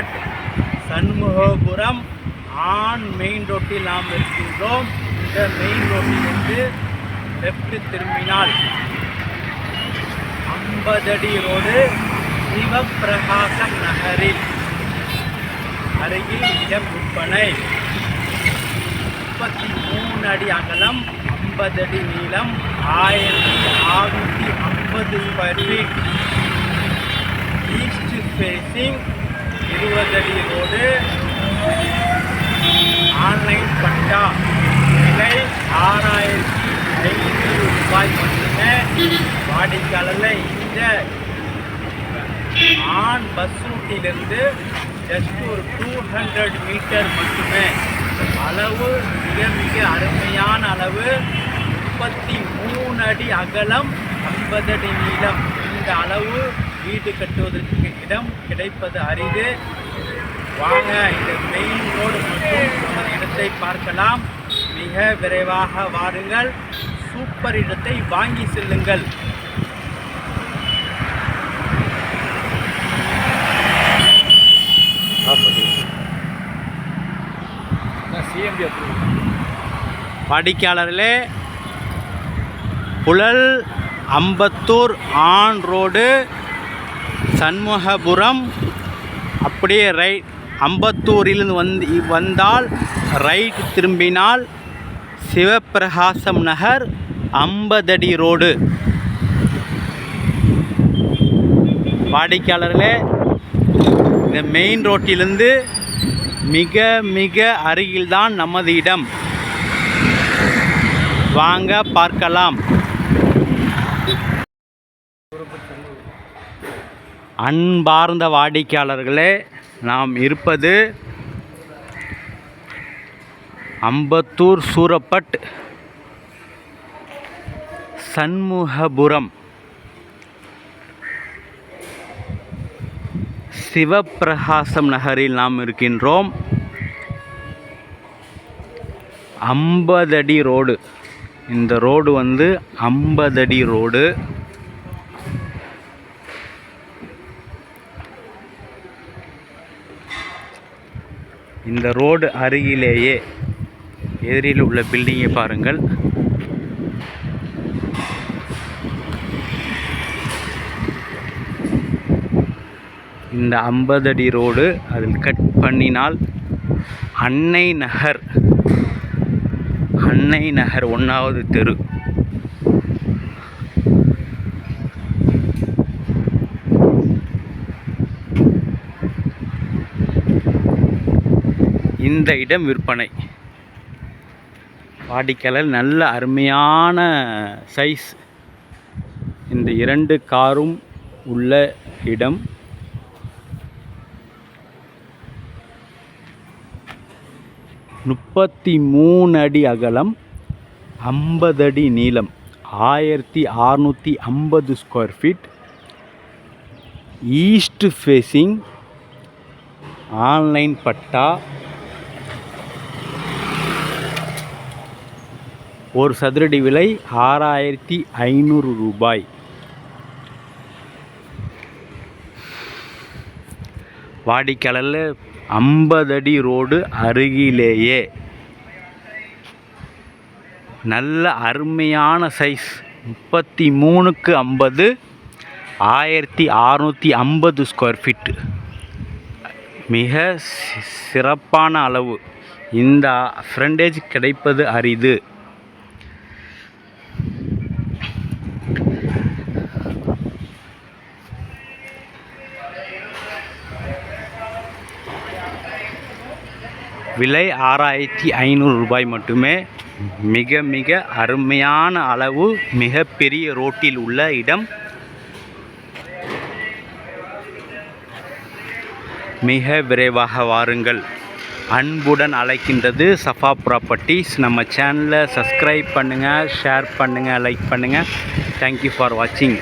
Spot Shanmugapuram on main ரோட்டில் நாம் இருக்கின்றோம். இந்த மெயின் ரோட்டிலிருந்து லெஃப்ட் திரும்பினால் ஐம்பது அடி ரோடு சிவப்பிரகாசம் நகரில். அருகில் இடம் விற்பனை முப்பத்தி மூணு அடி அகலம் ஐம்பது அடி நீளம் ஆயிரத்தி அறுநூற்றி ஐம்பது ஸ்கொயர் ஃபீட் ஈஸ்ட் ஃபேஸிங் இருபது ரோடு ஆன்லைன் பட்டா விலை ஆறாயிரத்தி ஐநூறு ரூபாய் மட்டுமே. வாடிக்கையாளரில் இந்த ஆண் பஸ் ரூட்டிலிருந்து ஜஸ்ட் ஒரு டூ ஹண்ட்ரட் மீட்டர் மட்டுமே. அளவு மிக மிக அருமையான அளவு. முப்பத்தி மூணு அடி அகலம் ஐம்பது அடி நீளம். இந்த அளவு வீடு கட்டுவதற்கு இடம் கிடைப்பது அரிது. வாங்க இந்த மெயின் ரோடு மற்றும் நமது இடத்தை பார்க்கலாம். மிக விரைவாக வாருங்கள். சூப்பர் இடத்தை வாங்கி செல்லுங்கள். வாடிக்கையாளர்களே புழல் அம்பத்தூர் ஆன் ரோடு சண்முகபுரம் அப்படியே ரைட் அம்பத்தூரிலிருந்து வந்து வந்தால் ரைட் திரும்பினால் சிவப்பிரகாசம் நகர் ஐம்பதடி ரோடு. வாடிக்கையாளர்களே இந்த மெயின் ரோட்டிலிருந்து மிக மிக அருகில்தான் நமது இடம். வாங்க பார்க்கலாம். அன்பார்ந்த வாடிக்கையாளர்களே நாம் இருப்பது அம்பத்தூர் சூரப்பட் சண்முகபுரம். சிவப்பிரகாசம் நகரில் நாம் இருக்கின்றோம். ஐம்பது அடி ரோடு. இந்த ரோடு வந்து ஐம்பது அடி ரோடு. இந்த ரோடு அருகிலேயே எதிரில் உள்ள பில்டிங்கை பாருங்கள். இந்த ஐம்பது அடி ரோடு அதில் கட் பண்ணினால் அன்னை நகர் அன்னை நகர் ஒன்றாவது தெரு. இந்த இடம் விற்பனை. வாடிக்கையாளர் நல்ல அருமையான சைஸ் இந்த இரண்டு காரும் உள்ள இடம். முப்பத்தி மூணு அடி அகலம் ஐம்பது அடி நீளம் ஆயிரத்தி அறநூற்றி ஐம்பது square feet east facing online பட்டா ஒரு சதுரடி விலை ஆறாயிரத்தி ஐநூறு ரூபாய். வாடிக்கையாளரில் ஐம்பது அடி ரோடு அருகிலேயே. நல்ல அருமையான சைஸ் முப்பத்தி மூணுக்கு ஐம்பது ஆயிரத்தி அறநூற்றி ஐம்பது ஸ்கொயர் ஃபீட்டு மிக சிறப்பான அளவு. இந்த ஃப்ரண்டேஜ் கிடைப்பது அரிது. விலை ஆறாயிரத்தி ஐநூறு ரூபாய் மட்டுமே. மிக மிக அருமையான அளவு மிக பெரிய ரோட்டில் உள்ள இடம். மிக விரைவாக வாருங்கள். அன்புடன் அழைக்கின்றது சஃபா ப்ராப்பர்ட்டிஸ் நம்ம சேனலை சப்ஸ்கிரைப் பண்ணுங்கள் ஷேர் பண்ணுங்கள் லைக் பண்ணுங்கள் தேங்க்யூ ஃபார் வாட்சிங்